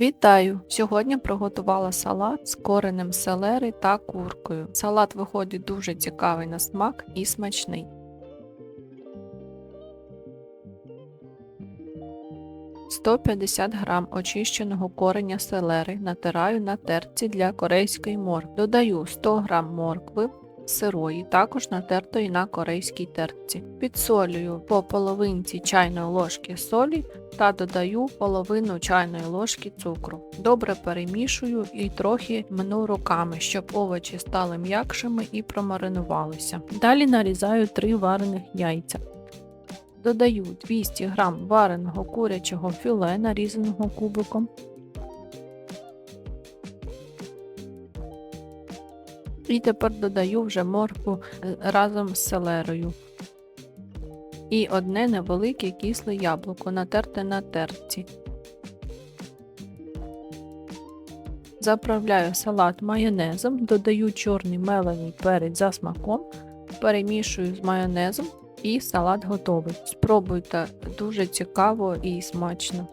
Вітаю! Сьогодні приготувала салат з коренем селери та куркою. Салат виходить дуже цікавий на смак і смачний. «150 грам очищеного кореня селери натираю на терці для корейської моркви. Додаю 100 грам моркви, сирої, також натертої на корейській терці. Підсолюю по половинці чайної ложки солі та додаю половину чайної ложки цукру. Добре перемішую і трохи мну руками, щоб овочі стали м'якшими і промаринувалися. Далі нарізаю 3 варених яйця. Додаю 200 г вареного курячого філе, нарізаного кубиком. І тепер додаю вже моркву е, разом з селерою. І одне невелике кисле яблуко натерте на терці. Заправляю салат майонезом, додаю чорний мелений перець за смаком, перемішую з майонезом і салат готовий. Спробуйте дуже цікаво і смачно.